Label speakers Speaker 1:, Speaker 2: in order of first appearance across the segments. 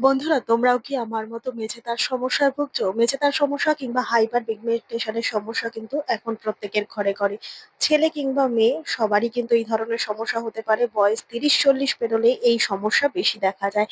Speaker 1: বন্ধুরা, তোমরাও কি আমার মতো মেঝেতার সমস্যায় ভুগছো? মেঝেতার সমস্যা কিংবা হাইপার পিগমেন্টেশনের সমস্যা কিন্তু এখন প্রত্যেকের ঘরে ঘরে। ছেলে কিংবা মেয়ে, সবারই কিন্তু এই ধরনের সমস্যা হতে পারে। বয়স তিরিশ চল্লিশ পেরোলে এই সমস্যা বেশি দেখা যায়।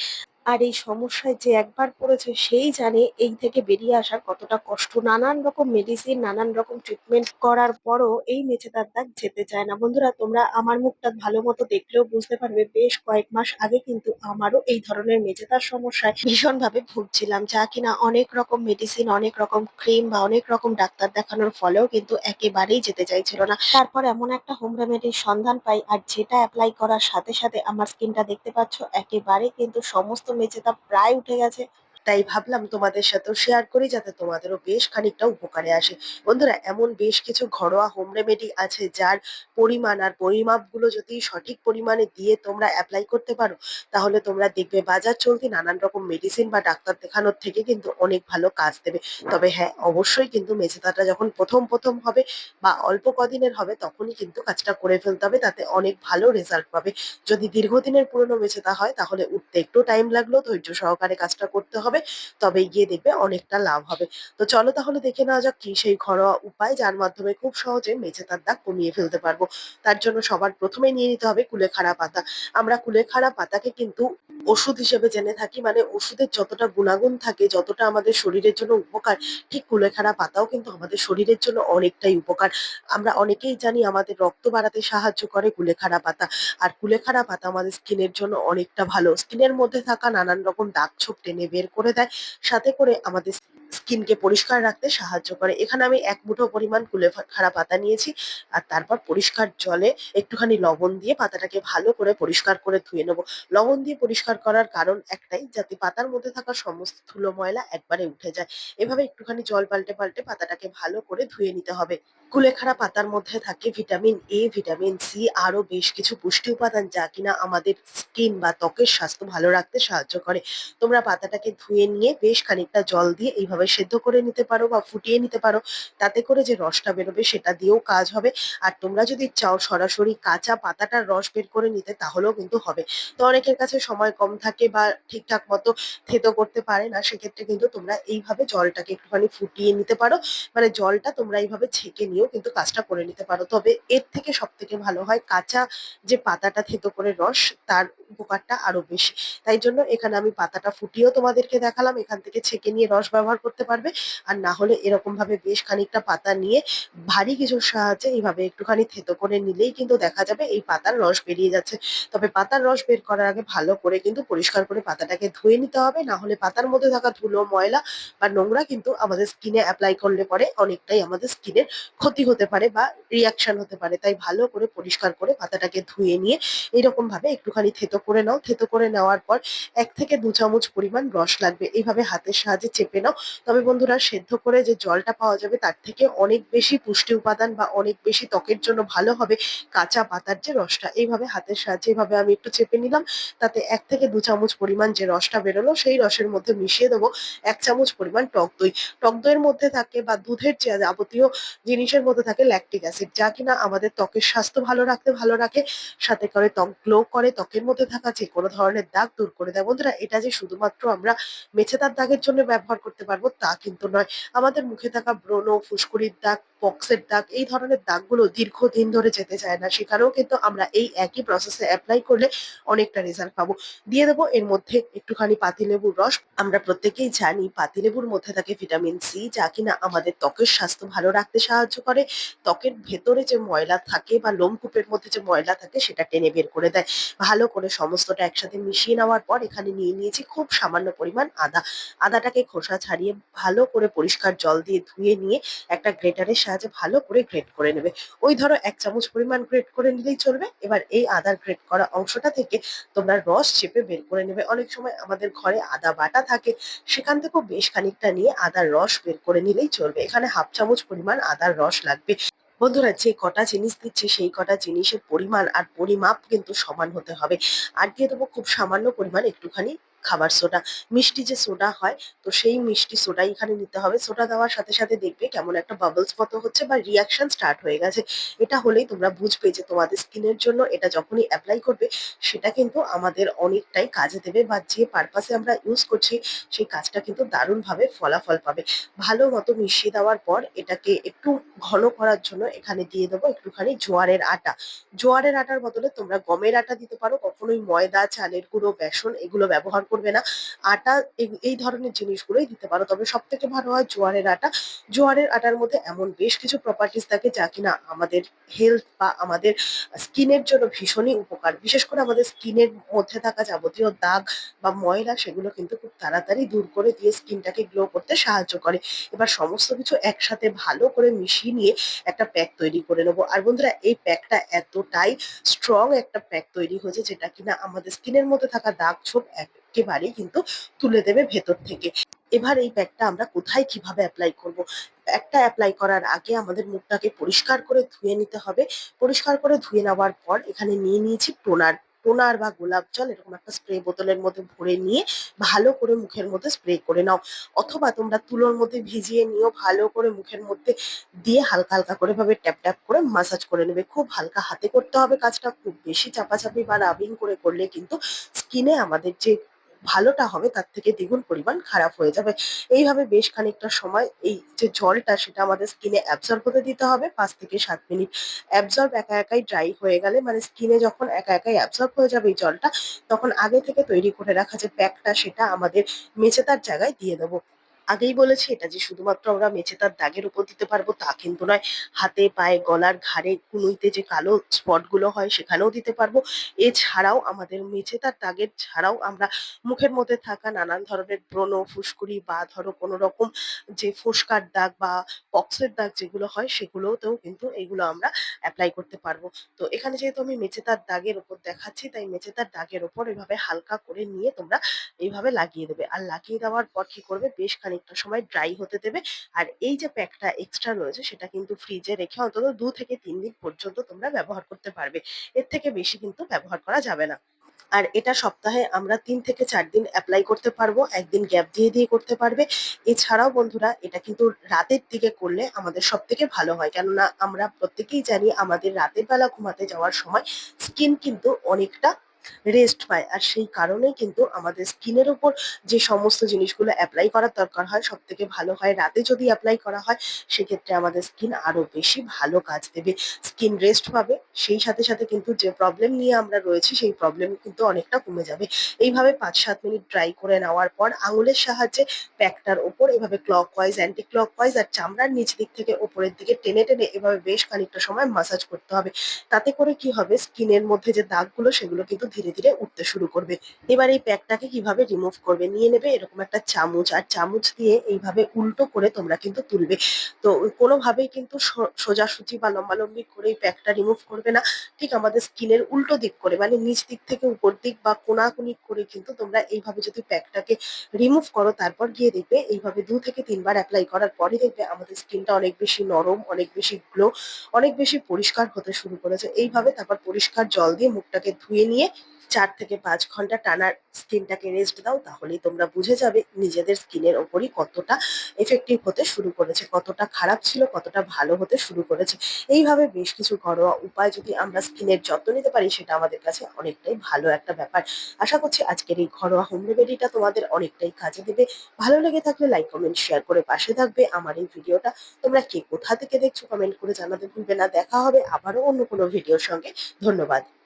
Speaker 1: আর এই সমস্যায় যে একবার পড়েছে সেই জানে এই থেকে বেরিয়ে আসার কতটা কষ্ট। নানান রকম মেডিসিন, নানান রকম ট্রিটমেন্ট করার পরও এই মেছেতার দাগ যেতে চায় না। বন্ধুরা তোমরা আমার মুখটা ভালো মতো দেখলেও বুঝতে পারবে বেশ কয়েক মাস আগে কিন্তু আমারও এই ধরনের মেছেতার সমস্যায় ভীষণভাবে ভুগছিলাম। যা কিনা অনেক রকম মেডিসিন, অনেক রকম ক্রিম বা অনেক রকম ডাক্তার দেখানোর ফলেও কিন্তু একেবারেই যেতে চাইছিল না। তারপর এমন একটা হোম রেমেডির সন্ধান পাই আর যেটা অ্যাপ্লাই করার সাথে সাথে আমার স্কিনটা দেখতে পাচ্ছ একেবারে কিন্তু সমস্ত মেচেতা প্রায় উঠে গেছে। তাই ভাবলাম তোমাদের সাথেও শেয়ার করি যাতে তোমাদেরও বেশ খানিকটা উপকারে আসে। বন্ধুরা, এমন বেশ কিছু ঘরোয়া হোম রেমেডি আছে যার পরিমাণ আর পরিমাপগুলো যদি সঠিক পরিমাণে দিয়ে তোমরা অ্যাপ্লাই করতে পারো, তাহলে তোমরা দেখবে বাজার চলতি নানান রকম মেডিসিন বা ডাক্তার দেখানোর থেকে কিন্তু অনেক ভালো কাজ দেবে। তবে হ্যাঁ অবশ্যই কিন্তু মেচেদাটা যখন প্রথম প্রথম হবে বা অল্প কদিনের হবে, তখনই কিন্তু কাজটা করে ফেলতে হবে, তাতে অনেক ভালো রেজাল্ট পাবে। যদি দীর্ঘদিনের পুরনো মেছেদা হয়, তাহলে উঠতে একটু টাইম লাগলেও ধৈর্য সহকারে কাজটা করতে হবে তবেই গিয়ে দেখবে অনেকটা লাভ হবে। তো চলো তাহলে দেখে নেওয়া যাক কি সেই ঘরোয়া উপায় যার মাধ্যমে খুব সহজে মেছেতার দাগ কমিয়ে ফেলতে পারব। তার জন্য সবার প্রথমে নিয়ে নিতে হবে কুলেখাড়া পাতা। আমরা কুলেখাড়া পাতাকে কিন্তু ওষুধ হিসেবে জেনে থাকি মানে ওষুধের যতটা গুণাগুণ থাকে, যতটা আমাদের শরীরের জন্য উপকার, ঠিক কুলেখাড়া পাতাও কিন্তু আমাদের শরীরের জন্য অনেকটাই উপকার। আমরা অনেকেই জানি আমাদের রক্ত বাড়াতে সাহায্য করে কুলেখাড়া পাতা। আর কুলেখাড়া পাতা আমাদের স্কিনের জন্য অনেকটা ভালো। স্কিনের মধ্যে থাকা নানান রকম দাগ ছোপ টেনে বের করে দেয় সাথে করে আমাদের স্কিনকে পরিষ্কার রাখতে সাহায্য করে। এখানে আমি এক মুঠো পরিমাণ কুলে কুলেখাড়া পাতা নিয়েছি আর তারপর পরিষ্কার জলে একটুখানি লবণ দিয়ে পাতাটাকে ভালো করে পরিষ্কার করে ধুয়ে নেব। লবণ দিয়ে পরিষ্কার করার কারণ একটাই, যাতে পাতার মধ্যে থাকা সমস্ত ধুলো ময়লা একবারে উঠে যায়। এভাবে একটুখানি জল পাল্টে পাল্টে পাতাটাকে ভালো করে ধুয়ে নিতে হবে। কুলেখাড়া পাতার মধ্যে থাকে ভিটামিন এ ভিটামিন সি আরও বেশ কিছু পুষ্টি উপাদান যা কিনা আমাদের স্কিন বা ত্বকের স্বাস্থ্য ভালো রাখতে সাহায্য করে। তোমরা পাতাটাকে ধুয়ে নিয়ে বেশ খানিকটা জল দিয়ে এইভাবে সেদ্ধ করে নিতে পারো বা ফুটিয়ে নিতে পারো, তাতে করে যে রসটা বেরোবে সেটা দিয়েও কাজ হবে। আর তোমরা যদি চাও সরাসরি কাঁচা পাতাটার রস বের করে নিতে, তাহলেও কিন্তু হবে। তো অনেকের কাছে সময় কম থাকে বা ঠিকঠাক মতো থেতো করতে পারে না, সেক্ষেত্রে কিন্তু তোমরা এইভাবে জলটাকে একটুখানি ফুটিয়ে নিতে পারো। মানে জলটা তোমরা এইভাবে ছেঁকে নিয়েও কিন্তু কাজটা করে নিতে পারো। তবে এর থেকে সব থেকে ভালো হয় কাঁচা যে পাতাটা থেতো করে রস, তার উপকারটা আরও বেশি। তাই জন্য এখানে আমি পাতাটা ফুটিয়েও তোমাদেরকে দেখালাম। এখান থেকে ছেঁকে নিয়ে রস ব্যবহার করতে পারবে। আর না হলে এরকম ভাবে বেশ খানিকটা পাতা নিয়ে ভারী কিছুর সাহায্যে এইভাবে একটুখানি থেতো করে নিলেই কিন্তু দেখা যাবে এই পাতার রস বেরিয়ে যাচ্ছে। তবে পাতার রস বের করার আগে ভালো করে কিন্তু পরিষ্কার করে পাতাটাকে ধুয়ে নিতে হবে। না হলে পাতার মধ্যে থাকা ধুলো, ময়লা বা নোংরা কিন্তু আমাদের স্কিনে অ্যাপ্লাই করলে পরে অনেকটাই আমাদের স্কিনের ক্ষতি হতে পারে বা রিয়াকশন হতে পারে। তাই ভালো করে পরিষ্কার করে পাতাটাকে ধুয়ে নিয়ে এরকম ভাবে একটুখানি থেতো করে নাও। থেতো করে নেওয়ার পর এক থেকে দু চামচ পরিমাণ রস লাগবে। এইভাবে হাতের সাহায্যে চেপে নাও। তবে বন্ধুরা সেদ্ধ করে যে জলটা পাওয়া যাবে তার থেকে অনেক বেশি পুষ্টি উপাদান বা অনেক বেশি ত্বকের জন্য ভালো হবে কাঁচা পাতার যে রসটা। এইভাবে হাতের সাহায্যে এইভাবে আমি একটু চেপে নিলাম, তাতে এক থেকে দু চামচ পরিমাণ যে রসটা বেরোলো সেই রসের মধ্যে মিশিয়ে দেবো এক চামচ পরিমাণ টক দই। টক দইয়ের মধ্যে থাকে বা দুধের যে যাবতীয় জিনিসের মধ্যে থাকে ল্যাকটিক অ্যাসিড যা কিনা আমাদের ত্বকের স্বাস্থ্য ভালো রাখতে ভালো রাখে। সাথে করে ত্বক গ্লো করে, ত্বকের মধ্যে থাকা যে কোনো ধরনের দাগ দূর করে দেয়। বন্ধুরা এটা যে শুধুমাত্র আমরা মেছেদার দাগের জন্য ব্যবহার করতে পারব তা কিন্তু নয়। আমাদের মুখে থাকা ব্রণ ফুসকুড়ির দাগ পক্সের দাগ এই ধরনের দাগগুলো দীর্ঘদিন ধরে যেতে চায় না। সেখানেও কিন্তু আমরা এই একই প্রসেসে অ্যাপ্লাই করলে অনেকটা রেজাল্ট পাবো। দিয়ে দেবো এর মধ্যে একটুখানি পাতিলেবুর রস। আমরা প্রত্যেকেই জানি পাতিলেবুর মধ্যে থাকে ভিটামিন সি যা কিনা আমাদের ত্বকের স্বাস্থ্য ভালো রাখতে সাহায্য করে। ত্বকের ভেতরে যে ময়লা থাকে বা লোমকূপের মধ্যে যে ময়লা থাকে, সেটা টেনে বের করে দেয়। ভালো করে সমস্তটা একসাথে মিশিয়ে নেওয়ার পর এখানে নিয়ে নিয়েছি খুব সামান্য পরিমাণ আদা। আদাটাকে খোসা ছাড়িয়ে ভালো করে পরিষ্কার জল দিয়ে ধুয়ে নিয়ে একটা গ্রেটারের সাহায্যে ভালো করে গ্রেট করে নেবে। ওই ধরো এক চামচ পরিমাণ গ্রেট করে নিলেই চলবে। এবার এই আদার গ্রেট করা অংশটা থেকে তোমরা রস চেপে বের করে নেবে। অনেক সময় আমাদের ঘরে আদা বাটা থাকে, সেখান থেকেও বেশ খানিকটা নিয়ে আদার রস বের করে নিলেই চলবে। এখানে হাফ চামচ পরিমাণ আদার রস লাগবে। বন্ধুরা, যে কটা জিনিস দিচ্ছে, সেই কটা জিনিসের পরিমাণ আর পরিমাপ কিন্তু সমান হতে হবে। আর দিয়ে দেবো খুব সামান্য পরিমাণ একটুখানি খাবার সোডা, মিষ্টি যে সোডা হয়, তো সেই মিষ্টি সোডাই এখানে নিতে হবে। সোডা দেওয়ার সাথে সাথে দেখবে কেমন একটা বাবলস মতো হচ্ছে বা রিয়াকশন স্টার্ট হয়ে গেছে। এটা হলেই তোমরা বুঝবে যে তোমাদের স্কিনের জন্য এটা যখনই অ্যাপ্লাই করবে, সেটা কিন্তু আমাদের অনেকটাই কাজে দেবে বা যে পারপাসে আমরা ইউজ করছি, সেই কাজটা কিন্তু দারুণভাবে ফলাফল পাবে। ভালো মতো মিশিয়ে দেওয়ার পর এটাকে একটু ঘন করার জন্য এখানে দিয়ে দেবো একটুখানি জোয়ারের আটা। জোয়ারের আটার বদলে তোমরা গমের আটা দিতে পারো, কখনোই ময়দা, চালের গুঁড়ো, বেসন এগুলো ব্যবহার করবে না। আটা এই- ধরনের জিনিসগুলোই দিতে পারো। তবে সব থেকে ভালো হয় জোয়ারের আটা। জোয়ারের আটার মধ্যে এমন বেশ কিছু প্রপার্টিস থাকে যা কিনা আমাদের হেলথ বা আমাদের স্কিনের জন্য ভীষণই উপকার। বিশেষ করে আমাদের স্কিনের মধ্যে থাকা যাবতীয় দাগ বা ময়লা সেগুলো কিন্তু খুব তাড়াতাড়ি দূর করে দিয়ে স্কিনটাকে গ্লো করতে সাহায্য করে। এবার সমস্ত কিছু একসাথে ভালো করে মিশিয়ে নিয়ে একটা প্যাক তৈরি করে নেব। আর বন্ধুরা, এই প্যাকটা এতটাই স্ট্রং একটা প্যাক তৈরি হয়েছে যেটা কিনা আমাদের স্কিনের মধ্যে থাকা দাগ ছোপ একেবারেই কিন্তু তুলে দেবে ভেতর থেকে। এবার এই প্যাকটা আমরা কোথায় কীভাবে অ্যাপ্লাই করব? প্যাকটা অ্যাপ্লাই করার আগে আমাদের মুখটাকে পরিষ্কার করে ধুয়ে নিতে হবে। পরিষ্কার করে ধুয়ে নেওয়ার পর এখানে নিয়ে নিয়েছি টোনার। টোনার বা গোলাপ জল এরকম একটা স্প্রে বোতলের মধ্যে ভরে নিয়ে ভালো করে মুখের মধ্যে স্প্রে করে নাও। অথবা তোমরা তুলোর মধ্যে ভিজিয়ে নিও ভালো করে মুখের মধ্যে দিয়ে হালকা হালকা করে ভাবে ট্যাপ ট্যাপ করে মাসাজ করে নেবে। খুব হালকা হাতে করতে হবে কাজটা। খুব বেশি চাপাচাপি বা রাবিং করে করলে কিন্তু স্কিনে আমাদের যে ভালোটা হবে, তার থেকে দ্বিগুণ পরিমাণ খারাপ হয়ে যাবে। এইভাবে বেশ খানিকটা সময় এই যে জলটা, সেটা আমাদের স্কিনে অ্যাবজর্ব হতে দিতে হবে। পাঁচ থেকে সাত মিনিট অ্যাবজর্ব একা একাই ড্রাই হয়ে গেলে মানে স্কিনে যখন একা একাই অ্যাবজর্ব হয়ে যাবে এই জলটা, তখন আগে থেকে তৈরি করে রাখা যে প্যাকটা সেটা আমাদের মেচেতার জায়গায় দিয়ে দেবো। আগেই বলেছি এটা যে শুধুমাত্র আমরা মেচেতার দাগের উপর দিতে পারব তা কিন্তু নয়, হাতে, পায়ে, গলার ঘাড়ে, কুনুইতে যে কালো স্পটগুলো হয় সেখানেও দিতে পারব। এছাড়াও আমাদের মেচেতার দাগের ছাড়াও আমরা মুখের মধ্যে থাকা নানান ধরনের ব্রণ, ফুসকুড়ি বা ধরো কোনো রকম যে ফোসকার দাগ বা পক্সের দাগ যেগুলো হয় সেগুলোতেও কিন্তু এগুলো আমরা অ্যাপ্লাই করতে পারব। তো এখানে যেহেতু আমি মেচেতার দাগের ওপর দেখাচ্ছি, তাই মেচেতার দাগের ওপর এভাবে হালকা করে নিয়ে তোমরা এইভাবে লাগিয়ে দেবে। আর লাগিয়ে দেওয়ার পর কি করবে? বেশ খানিকটা সময় ড্রাই হতে দেবে। আর এই যে প্যাকটা এক্সট্রা রয়েছে, সেটা কিন্তু ফ্রিজে রেখে অন্তত দু থেকে তিন দিন পর্যন্ত তোমরা ব্যবহার করতে পারবে। এর থেকে বেশি কিন্তু ব্যবহার করা যাবে না। আর এটা সপ্তাহে আমরা তিন থেকে চার দিন অ্যাপ্লাই করতে পারব, একদিন গ্যাপ দিয়ে দিয়ে করতে পারবে। এছাড়াও বন্ধুরা, এটা কিন্তু রাতের দিকে করলে আমাদের সব থেকে ভালো হয়। কেননা আমরা প্রত্যেকেই জানি, আমাদের রাতের বেলা ঘুমাতে যাওয়ার সময় স্কিন কিন্তু অনেকটা রেস্ট পায়। আর সেই কারণেই কিন্তু আমাদের স্কিনের উপর যে সমস্ত জিনিসগুলো অ্যাপ্লাই করার দরকার হয় সব থেকে ভালো হয় রাতে যদি অ্যাপ্লাই করা হয়, সেক্ষেত্রে আমাদের স্কিন আরও বেশি ভালো কাজ দেবে। স্কিন রেস্ট পাবে, সেই সাথে সাথে কিন্তু যে প্রবলেম নিয়ে আমরা রয়েছি, সেই প্রবলেম কিন্তু অনেকটা কমে যাবে। এইভাবে পাঁচ সাত মিনিট ড্রাই করে নেওয়ার পর আঙুলের সাহায্যে প্যাকটার ওপর এভাবে clockwise anticlockwise আর চামড়ার নিচ দিক থেকে ওপরের দিকে টেনে টেনে এভাবে বেশ খানিকটা সময় মাসাজ করতে হবে। তাতে করে কি হবে স্কিনের মধ্যে যে দাগগুলো, সেগুলো কিন্তু ধীরে ধীরে উঠতে শুরু করবে। এবার এই প্যাকটাকে কীভাবে রিমুভ করবে, নিয়ে নেবে, এরকম একটা চামচ, আর চামচ দিয়ে এইভাবে উল্টো করে তোমরা কিন্তু তুলবে। তো কোনোভাবেই কিন্তু সোজাসুজি বা লম্বালম্বি করে এই প্যাকটা রিমুভ করবে না। ঠিক আমাদের স্কিনের উল্টো দিক করে মানে নিচ দিক থেকে উপর দিক বা কোনাকুনি করে কিন্তু তোমরা এইভাবে যদি প্যাকটাকে রিমুভ করো, তারপর গিয়ে দেখবে এইভাবে দু থেকে তিনবার অ্যাপ্লাই করার পরে দেখবে আমাদের স্কিনটা অনেক বেশি নরম, অনেক বেশি গ্লো অনেক বেশি পরিষ্কার হতে শুরু করেছে। এইভাবে তারপর পরিষ্কার জল দিয়ে মুখটাকে ধুয়ে নিয়ে চার থেকে পাঁচ ঘণ্টা টানার স্কিনটাকে রেস্ট দাও, তাহলেই তোমরা বুঝে যাবে নিজেদের স্কিনের ওপরই কতটা এফেক্টিভ হতে শুরু করেছে, কতটা খারাপ ছিল, কতটা ভালো হতে শুরু করেছে। এইভাবে বেশ কিছু ঘরোয়া উপায় যদি আমরা স্কিনের যত্ন নিতে পারি, সেটা আমাদের কাছে অনেকটাই ভালো একটা ব্যাপার। আশা করছি আজকের এই ঘরোয়া হোম রেমেডিটা তোমাদের অনেকটাই কাজে দেবে। ভালো লেগে থাকলে লাইক কমেন্ট শেয়ার করে পাশে থাকবে। আমার এই ভিডিওটা তোমরা কে কোথা থেকে দেখছ কমেন্ট করে জানাতে ভুলবে না। দেখা হবে আবারও অন্য কোনো ভিডিওর সঙ্গে। ধন্যবাদ।